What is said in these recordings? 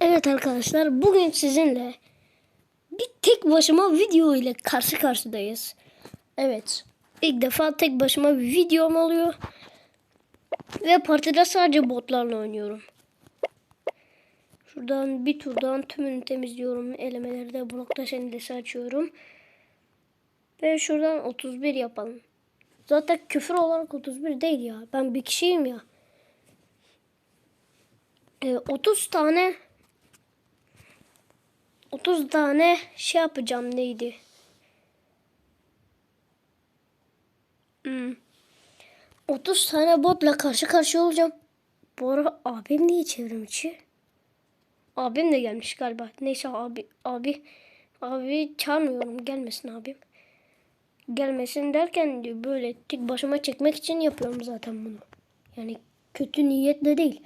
Evet arkadaşlar bugün sizinle bir tek başıma video ile karşı karşıdayız. Evet ilk defa tek başıma bir videom oluyor. Ve partide sadece botlarla oynuyorum. Şuradan bir turdan tümünü temizliyorum. Elemeleri de blokta şendesi açıyorum. Ve şuradan 31 yapalım. Zaten küfür olarak 31 değil ya. Ben bir kişiyim ya. Ee, 30 tane 30 tane şey yapacağım neydi? Hmm. 30 tane botla karşı karşıya olacağım. Bu ara abim niye çevrim içi? Abim de gelmiş galiba. Neyse abi abi abi çağırmıyorum gelmesin abim. Gelmesin derken diyor böyle tek başıma çekmek için yapıyorum zaten bunu. Yani kötü niyetle değil.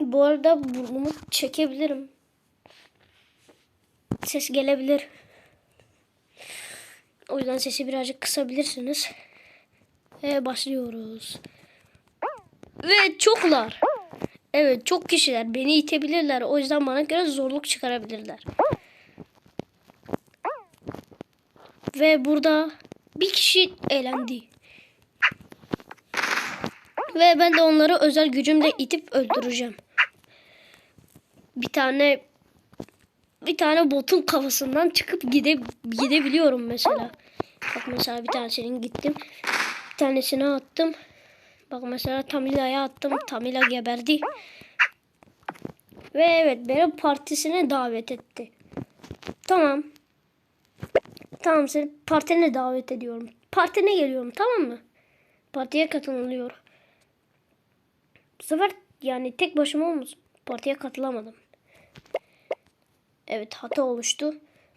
Bu arada burnumu çekebilirim. Ses gelebilir. O yüzden sesi birazcık kısabilirsiniz. Ve başlıyoruz. Ve çoklar. Evet çok kişiler beni itebilirler. O yüzden bana göre zorluk çıkarabilirler. Ve burada bir kişi elendi. Ve ben de onları özel gücümle itip öldüreceğim. Bir tane bir tane botun kafasından çıkıp gide, gidebiliyorum mesela. Bak mesela bir tanesinin gittim. Bir tanesine attım. Bak mesela Tamila'ya attım. Tamila geberdi. Ve evet beni partisine davet etti. Tamam. Tamam seni partine davet ediyorum. Partine geliyorum tamam mı? Partiye katılıyor. Bu sefer yani tek başıma olmasın. Partiye katılamadım. Evet hata oluştu.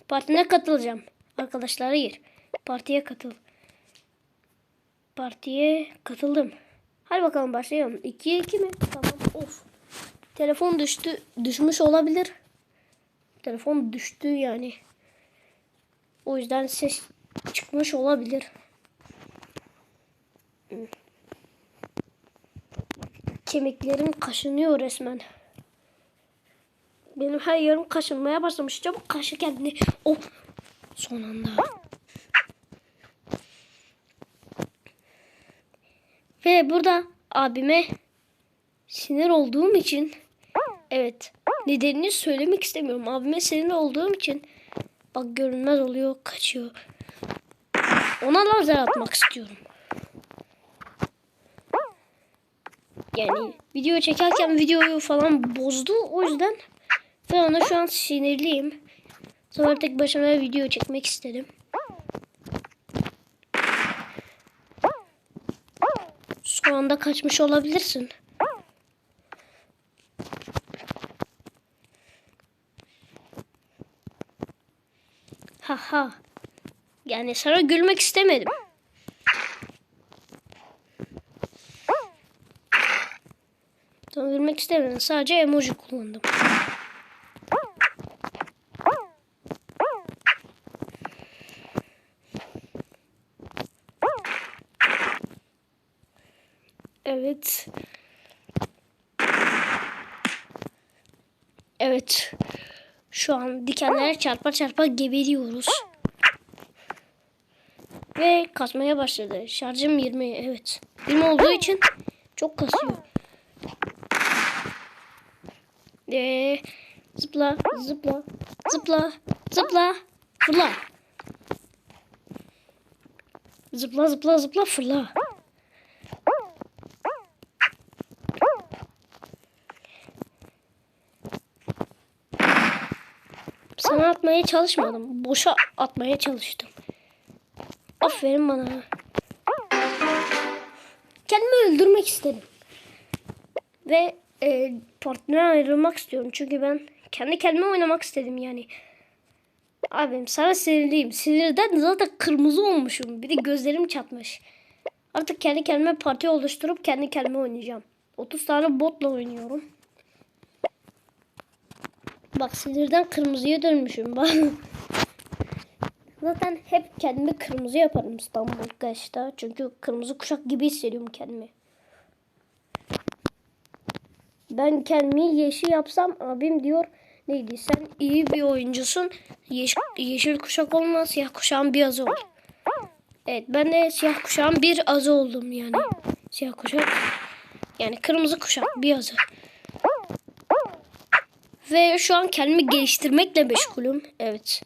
Partine katılacağım. Arkadaşlara gir. Partiye katıl. Partiye katıldım. Hadi bakalım başlayalım. 2'ye 2 mi? Tamam. Of. Telefon düştü. Düşmüş olabilir. Telefon düştü yani. O yüzden ses çıkmış olabilir. Kemiklerim kaşınıyor resmen. Benim her yerim kaşınmaya başlamış. Çabuk kaşı kendini. Oh. Son anda. Ve burada abime sinir olduğum için evet nedenini söylemek istemiyorum. Abime sinir olduğum için bak görünmez oluyor kaçıyor. Ona lazer atmak istiyorum. Yani video çekerken videoyu falan bozdu. O yüzden ben ona şu an sinirliyim. Sonra tek başıma video çekmek istedim. Şu anda kaçmış olabilirsin. Ha ha. Yani sana gülmek istemedim. Sana gülmek istemedim. Sadece emoji kullandım. Evet. Evet. Şu an dikenlere çarpa çarpa geberiyoruz. Ve kasmaya başladı. Şarjım 20. Evet. 20 olduğu için çok kasıyor. Ee, zıpla, zıpla, zıpla, zıpla, fırla. Zıpla, zıpla, zıpla, fırla. Sana atmaya çalışmadım. Boşa atmaya çalıştım. Aferin bana. Kendimi öldürmek istedim. Ve e, partiden ayrılmak istiyorum. Çünkü ben kendi kendime oynamak istedim yani. Abim sana sinirliyim. Sinirden zaten kırmızı olmuşum. Bir de gözlerim çatmış. Artık kendi kendime parti oluşturup kendi kendime oynayacağım. 30 tane botla oynuyorum. Bak sinirden kırmızıya dönmüşüm bak. Zaten hep kendimi kırmızı yaparım İstanbul Gaş'ta. Çünkü kırmızı kuşak gibi hissediyorum kendimi. Ben kendimi yeşil yapsam abim diyor neydi sen iyi bir oyuncusun. Yeşil, yeşil kuşak olma siyah kuşağın bir azı ol. Evet ben de siyah kuşağın bir azı oldum yani. Siyah kuşak yani kırmızı kuşak bir azı. Ve şu an kendimi geliştirmekle meşgulüm. Evet.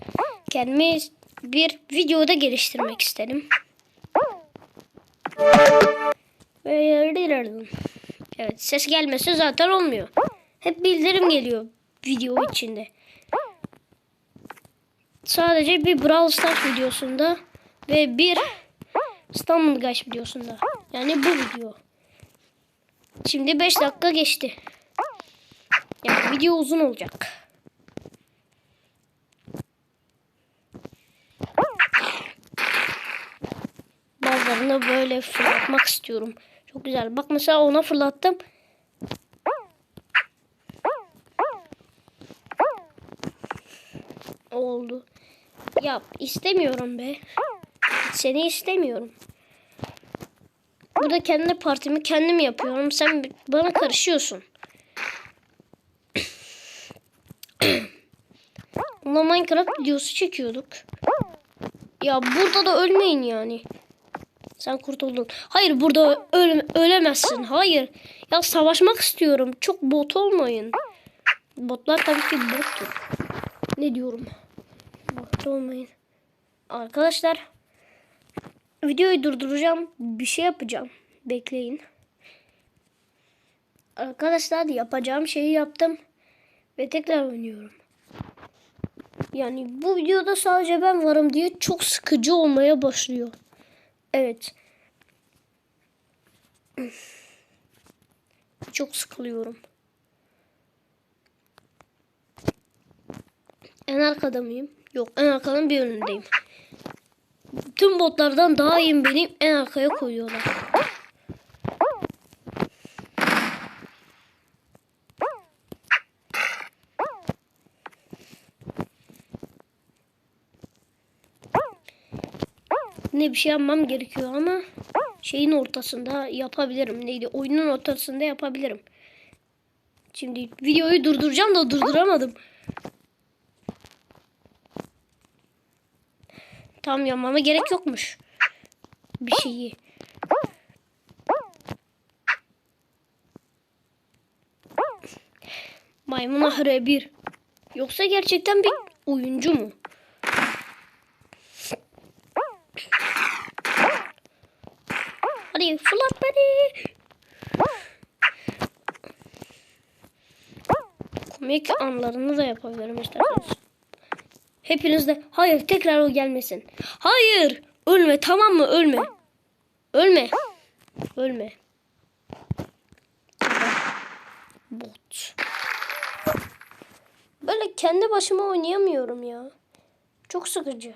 Kendimi bir videoda geliştirmek istedim. Ve Evet ses gelmesi zaten olmuyor. Hep bildirim geliyor video içinde. Sadece bir Brawl Stars videosunda ve bir İstanbul Guys videosunda. Yani bu video. Şimdi 5 dakika geçti. Yani video uzun olacak. Bazılarını böyle fırlatmak istiyorum. Çok güzel. Bak mesela ona fırlattım. Oldu. Yap. istemiyorum be. Seni istemiyorum. Burada kendi partimi kendim yapıyorum. Sen bana karışıyorsun. Ama Minecraft videosu çekiyorduk. Ya burada da ölmeyin yani. Sen kurtuldun. Hayır burada öl ölemezsin. Hayır. Ya savaşmak istiyorum. Çok bot olmayın. Botlar tabii ki bottur. Ne diyorum? Bot olmayın. Arkadaşlar videoyu durduracağım. Bir şey yapacağım. Bekleyin. Arkadaşlar yapacağım şeyi yaptım. Ve tekrar oynuyorum. Yani bu videoda sadece ben varım diye çok sıkıcı olmaya başlıyor. Evet. Çok sıkılıyorum. En arkada mıyım? Yok en arkanın bir önündeyim. Tüm botlardan daha iyiyim benim en arkaya koyuyorlar. Ne bir şey yapmam gerekiyor ama şeyin ortasında yapabilirim. Neydi? Oyunun ortasında yapabilirim. Şimdi videoyu durduracağım da durduramadım. Tam yapmama gerek yokmuş. Bir şeyi. Maymun ahre bir. Yoksa gerçekten bir oyuncu mu? Fırlat beni. Komik anlarını da yapabilirim isterseniz. Hepiniz de hayır tekrar o gelmesin. Hayır ölme tamam mı ölme. Ölme. Ölme. Bot. Böyle kendi başıma oynayamıyorum ya. Çok sıkıcı.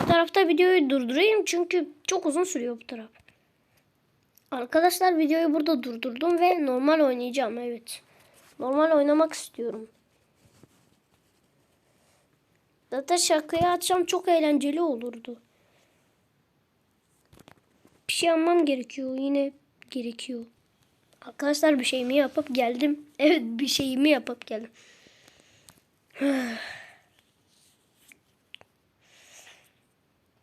Bu tarafta videoyu durdurayım çünkü çok uzun sürüyor bu taraf. Arkadaşlar videoyu burada durdurdum ve normal oynayacağım evet. Normal oynamak istiyorum. Zaten şarkıyı açsam çok eğlenceli olurdu. Bir şey yapmam gerekiyor. Yine gerekiyor. Arkadaşlar bir şeyimi yapıp geldim. Evet bir şeyimi yapıp geldim.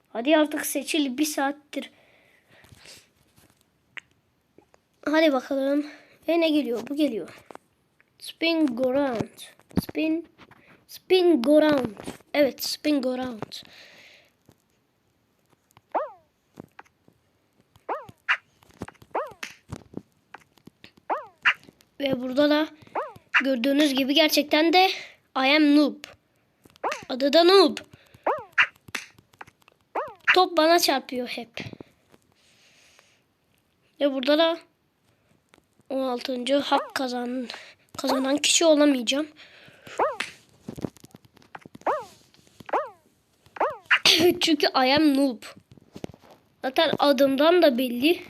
Hadi artık seçil bir saattir. Hadi bakalım. Ve ne geliyor? Bu geliyor. Spin go round. Spin. Spin go round. Evet spin go round. Ve burada da gördüğünüz gibi gerçekten de I am noob. Adı da noob. Top bana çarpıyor hep. Ve burada da 16. hak kazan kazanan kişi olamayacağım. Çünkü I am noob. Zaten adımdan da belli.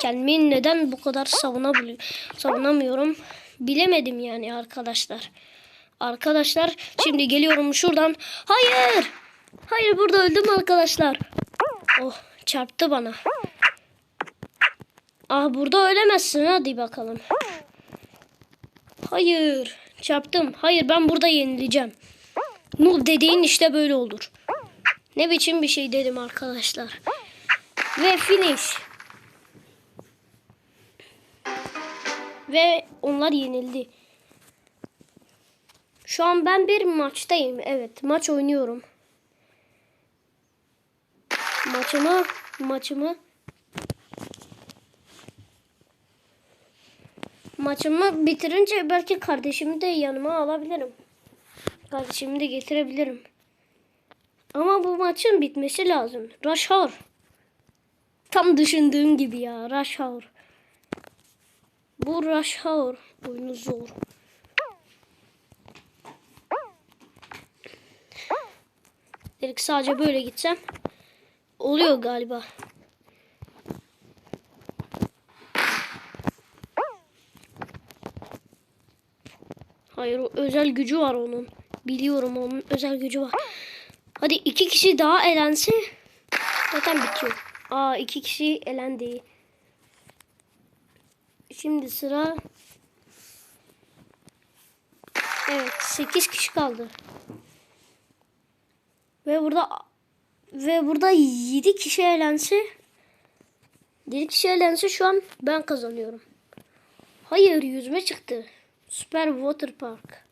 Kendimi neden bu kadar savunamıyorum bilemedim yani arkadaşlar. Arkadaşlar şimdi geliyorum şuradan. Hayır. Hayır burada öldüm arkadaşlar. Oh çarptı bana. Ah burada ölemezsin hadi bakalım. Hayır. Çarptım. Hayır ben burada yenileceğim. Noob dediğin işte böyle olur. Ne biçim bir şey dedim arkadaşlar. Ve finish. Ve onlar yenildi. Şu an ben bir maçtayım. Evet maç oynuyorum. Maçımı maçımı maçımı bitirince belki kardeşimi de yanıma alabilirim. Kardeşimi de getirebilirim. Ama bu maçın bitmesi lazım. Rush. Tam düşündüğüm gibi ya. Rush. Bu Rush oyunu zor. Dedik sadece böyle gitsem oluyor galiba. Hayır o özel gücü var onun. Biliyorum onun özel gücü var. Hadi iki kişi daha elense zaten bitiyor. Aa iki kişi elendi. Şimdi sıra Evet 8 kişi kaldı. Ve burada ve burada 7 kişi elense 7 kişi elense şu an ben kazanıyorum. Hayır yüzme çıktı. Süper Water Park.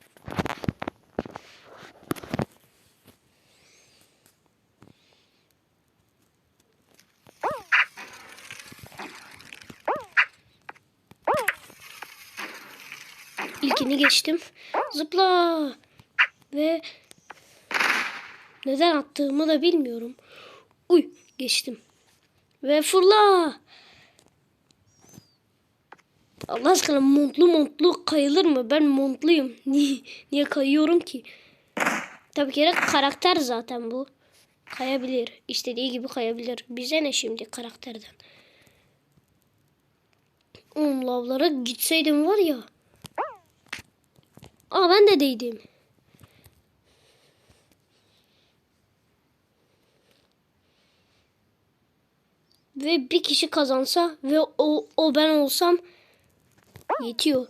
İlkini geçtim. Zıpla. Ve neden attığımı da bilmiyorum. Uy geçtim. Ve fırla. Allah aşkına montlu montlu kayılır mı? Ben montluyum. Niye, niye kayıyorum ki? Tabii ki karakter zaten bu. Kayabilir. İstediği gibi kayabilir. Bize ne şimdi karakterden? Oğlum lavlara gitseydim var ya. Aa ben de değdim. Ve bir kişi kazansa ve o, o ben olsam yetiyor.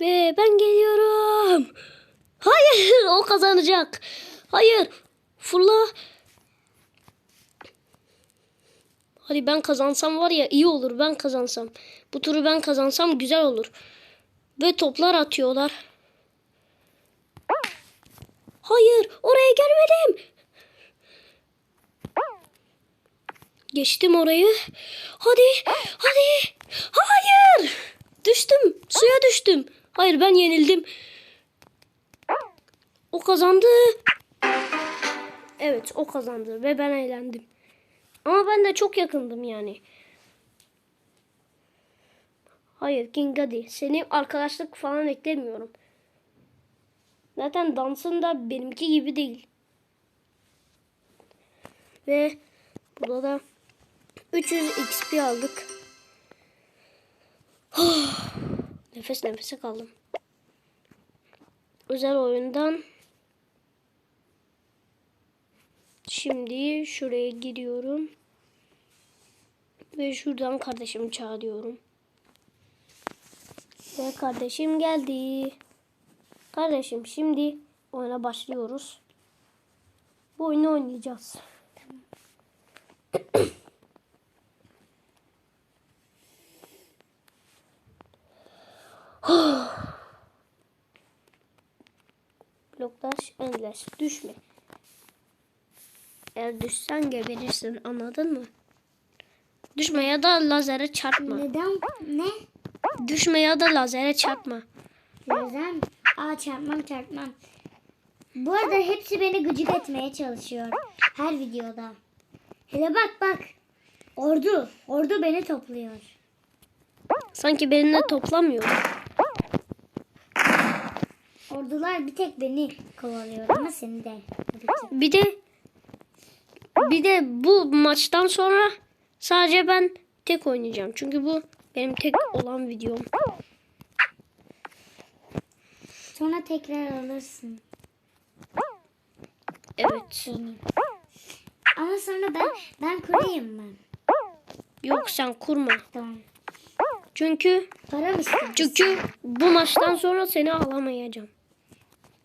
Ve ben geliyorum. Hayır o kazanacak. Hayır. Fırla. Hadi ben kazansam var ya iyi olur ben kazansam. Bu turu ben kazansam güzel olur. Ve toplar atıyorlar. Hayır oraya gelmedim. Geçtim orayı. Hadi hadi. Hayır. Düştüm suya düştüm. Hayır ben yenildim. O kazandı. Evet o kazandı ve ben eğlendim. Ama ben de çok yakındım yani. Hayır King hadi. Seni arkadaşlık falan eklemiyorum. Zaten dansın da benimki gibi değil. Ve burada da 300 XP aldık. Nefes nefese kaldım. Özel oyundan Şimdi şuraya giriyorum. Ve şuradan kardeşimi çağırıyorum. Ve kardeşim geldi. Kardeşim şimdi oyuna başlıyoruz. Bu oyunu oynayacağız. Bloklaş, endleş, düşme. Eğer düşsen geberirsin anladın mı? Düşme ya da lazere çarpma. Neden? Ne? Düşme ya da lazere çarpma. Neden? Aa çarpmam çarpmam. Bu arada hepsi beni gıcık etmeye çalışıyor. Her videoda. Hele bak bak. Ordu. Ordu beni topluyor. Sanki benimle toplamıyor. Ordular bir tek beni kovalıyor ama seni de. Bir de bir de bu maçtan sonra sadece ben tek oynayacağım. Çünkü bu benim tek olan videom. Sonra tekrar alırsın. Evet. Benim. Ama sonra ben ben kurayım mı? Yok sen kurma. Tamam. Çünkü Para mı istiyorsun? çünkü bu maçtan sonra seni alamayacağım.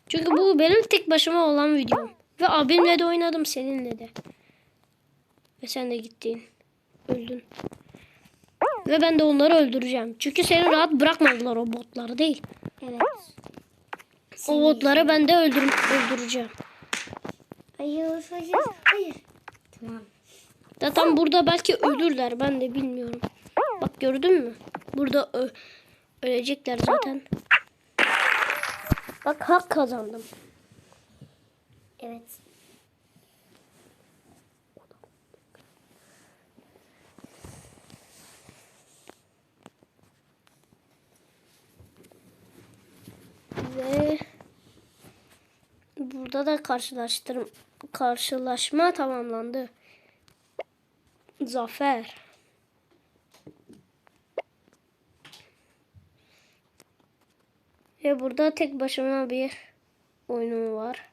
Çünkü bu benim tek başıma olan videom. Ve abimle de oynadım seninle de. Ve sen de gittin. Öldün. Ve ben de onları öldüreceğim. Çünkü seni rahat bırakmadılar o botları değil. Evet. O botları ben de öldür öldüreceğim. Hayır, hayır, hayır. Tamam. Zaten burada belki ölürler ben de bilmiyorum. Bak gördün mü? Burada ölecekler zaten. Bak hak kazandım. Evet. Ve burada da karşılaştırım karşılaşma tamamlandı. Zafer. Ve burada tek başıma bir oyunum var.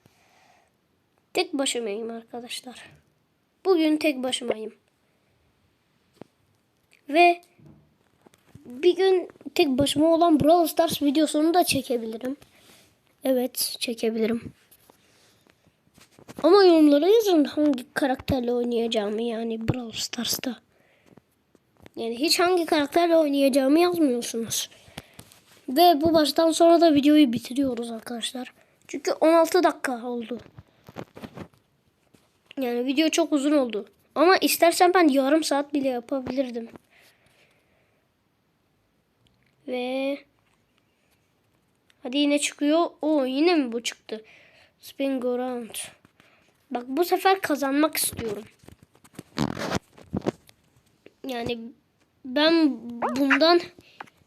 Tek başımayım arkadaşlar. Bugün tek başımayım. Ve bir gün tek başıma olan Brawl Stars videosunu da çekebilirim. Evet çekebilirim. Ama yorumlara yazın hangi karakterle oynayacağımı yani Brawl Stars'ta. Yani hiç hangi karakterle oynayacağımı yazmıyorsunuz. Ve bu baştan sonra da videoyu bitiriyoruz arkadaşlar. Çünkü 16 dakika oldu. Yani video çok uzun oldu. Ama istersen ben yarım saat bile yapabilirdim. Ve hadi yine çıkıyor. O yine mi bu çıktı? Spin go. Bak bu sefer kazanmak istiyorum. Yani ben bundan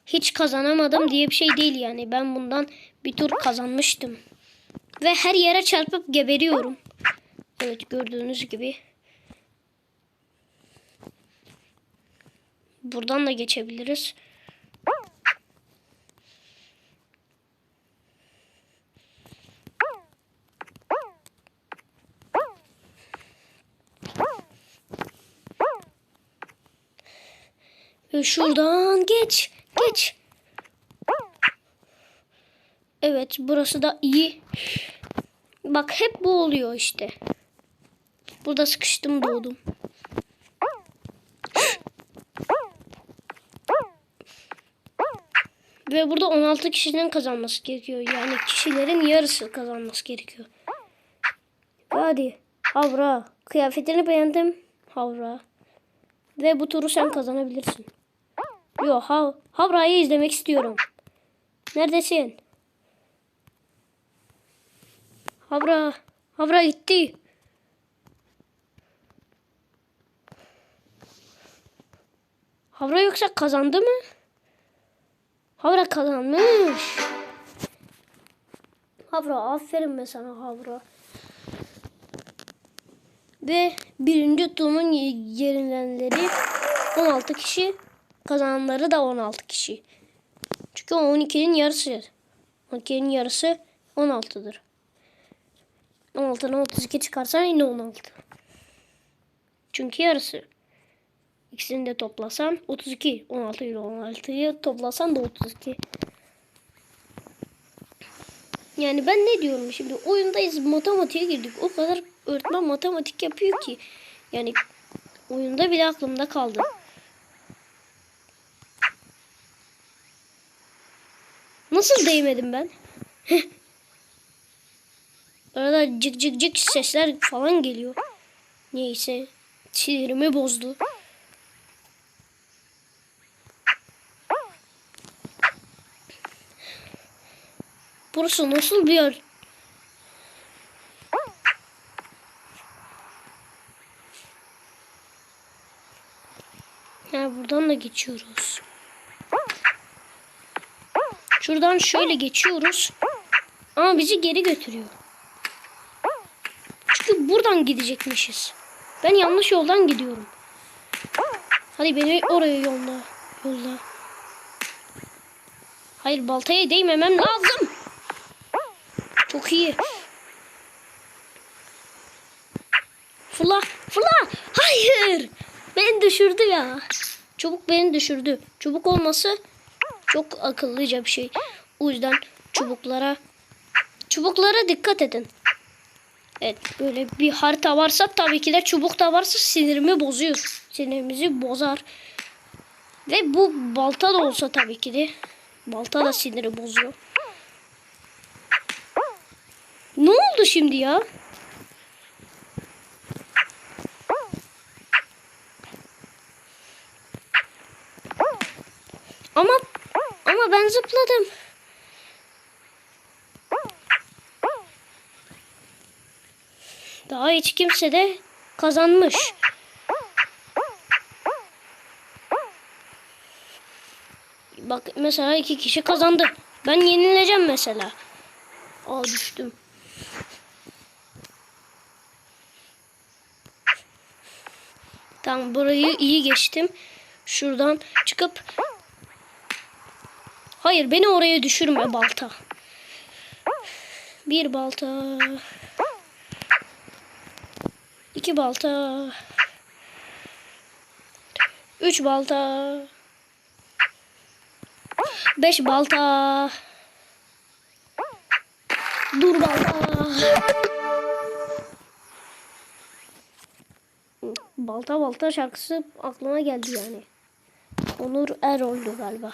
hiç kazanamadım diye bir şey değil yani. Ben bundan bir tur kazanmıştım. Ve her yere çarpıp geberiyorum. Evet gördüğünüz gibi. Buradan da geçebiliriz. Ve şuradan geç. Geç. Evet burası da iyi. Bak hep bu oluyor işte. Burada sıkıştım doğdum. Ve burada 16 kişinin kazanması gerekiyor. Yani kişilerin yarısı kazanması gerekiyor. Hadi. Havra. Kıyafetini beğendim. Havra. Ve bu turu sen kazanabilirsin. Yo hav Havra'yı izlemek istiyorum. Neredesin? Havra. Havra gitti. Havra yoksa kazandı mı? Havra kazanmış. Havra aferin be sana Havra. Ve birinci turun yenilenleri 16 kişi. Kazananları da 16 kişi. Çünkü 12'nin yarısı. 12'nin yarısı 16'dır. 16'dan 32 çıkarsan yine 16. Çünkü yarısı. İkisini de toplasan 32. 16 ile 16'yı toplasan da 32. Yani ben ne diyorum şimdi oyundayız matematiğe girdik. O kadar öğretmen matematik yapıyor ki. Yani oyunda bile aklımda kaldı. Nasıl değmedim ben? Arada cık cık cık sesler falan geliyor. Neyse. Sinirimi bozdu. Burası nasıl bir yer? Ha, buradan da geçiyoruz. Şuradan şöyle geçiyoruz. Ama bizi geri götürüyor. Çünkü buradan gidecekmişiz. Ben yanlış yoldan gidiyorum. Hadi beni oraya yolla. Yolla. Hayır baltaya değmemem lazım. Çok iyi. Fırla. Fırla. Hayır. Beni düşürdü ya. Çubuk beni düşürdü. Çubuk olması çok akıllıca bir şey. O yüzden çubuklara çubuklara dikkat edin. Evet böyle bir harita varsa tabii ki de çubuk da varsa sinirimi bozuyor. Sinirimizi bozar. Ve bu balta da olsa tabii ki de balta da siniri bozuyor. Ne oldu şimdi ya? Ama ama ben zıpladım. Daha hiç kimse de kazanmış. Bak mesela iki kişi kazandı. Ben yenileceğim mesela. Aa düştüm. Tamam burayı iyi geçtim. Şuradan çıkıp Hayır beni oraya düşürme balta. Bir balta. İki balta. Üç balta. Beş balta. Dur balta. Balta balta şarkısı aklıma geldi yani. Onur Erol'du galiba.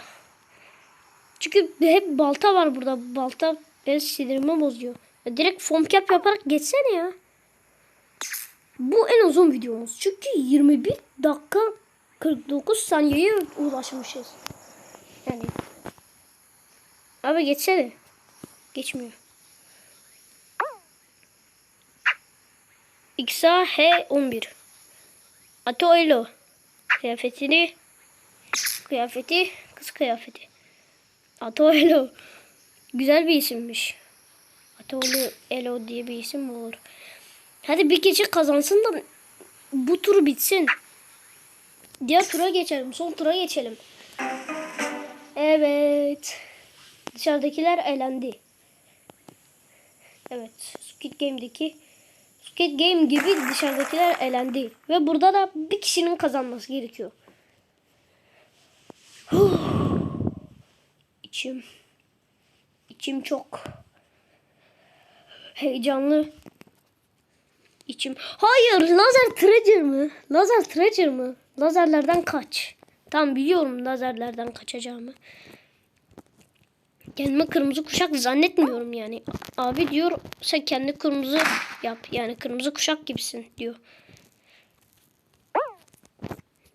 Çünkü hep balta var burada. Balta benim sinirimi bozuyor. Ya direkt foam cap yaparak geçsene ya. Bu en uzun videomuz. Çünkü 21 dakika 49 saniyeye ulaşmışız. Yani. Abi geçsene. Geçmiyor. XA H11 Ato Elo Kıyafetini Kıyafeti Kız kıyafeti Ato Elo Güzel bir isimmiş. Atolu Elo diye bir isim olur? Hadi bir kişi kazansın da bu tur bitsin. Diğer tura geçelim. Son tura geçelim. Evet. Dışarıdakiler elendi. Evet. Squid Game'deki Squid Game gibi dışarıdakiler elendi. Ve burada da bir kişinin kazanması gerekiyor. Huh. İçim. İçim çok heyecanlı. İçim. Hayır, lazer treasure mı? Lazer treasure mı? Lazerlerden kaç. Tam biliyorum lazerlerden kaçacağımı. Kendime kırmızı kuşak zannetmiyorum yani. Abi diyor sen kendi kırmızı yap. Yani kırmızı kuşak gibisin diyor.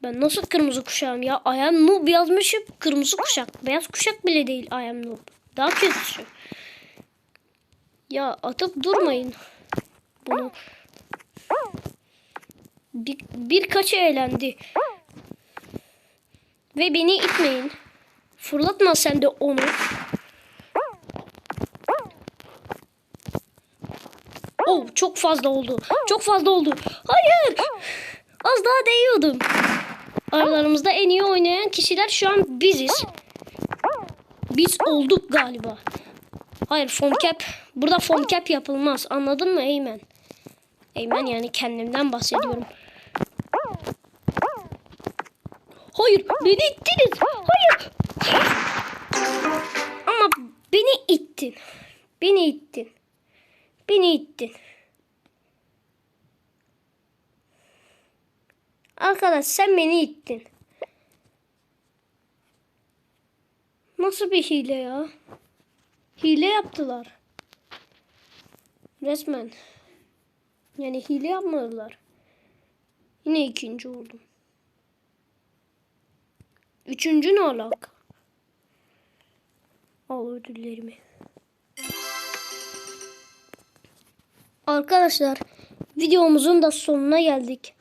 Ben nasıl kırmızı kuşağım ya? I am noob yazmışım. Kırmızı kuşak. Beyaz kuşak bile değil I am noob. Daha kötüsü. Ya atıp durmayın. Bunu. Bir, birkaçı eğlendi. Ve beni itmeyin. Fırlatma sen de onu. Oh çok fazla oldu. Çok fazla oldu. Hayır. Az daha değiyordum. Aralarımızda en iyi oynayan kişiler şu an biziz. Biz olduk galiba. Hayır foam cap. Burada foam cap yapılmaz. Anladın mı Eymen? Eymen yani kendimden bahsediyorum. Hayır beni ittiniz. Hayır. Ama beni ittin. Beni ittin. Beni ittin. Arkadaş sen beni ittin. Nasıl bir hile ya? Hile yaptılar. Resmen. Yani hile yapmadılar. Yine ikinci oldum. Üçüncü ne alaka? Al ödüllerimi. Arkadaşlar videomuzun da sonuna geldik.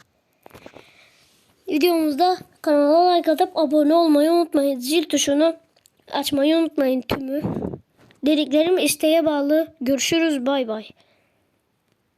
Videomuzda kanala like atıp abone olmayı unutmayın. Zil tuşunu açmayı unutmayın tümü. Dediklerim isteğe bağlı. Görüşürüz bay bay.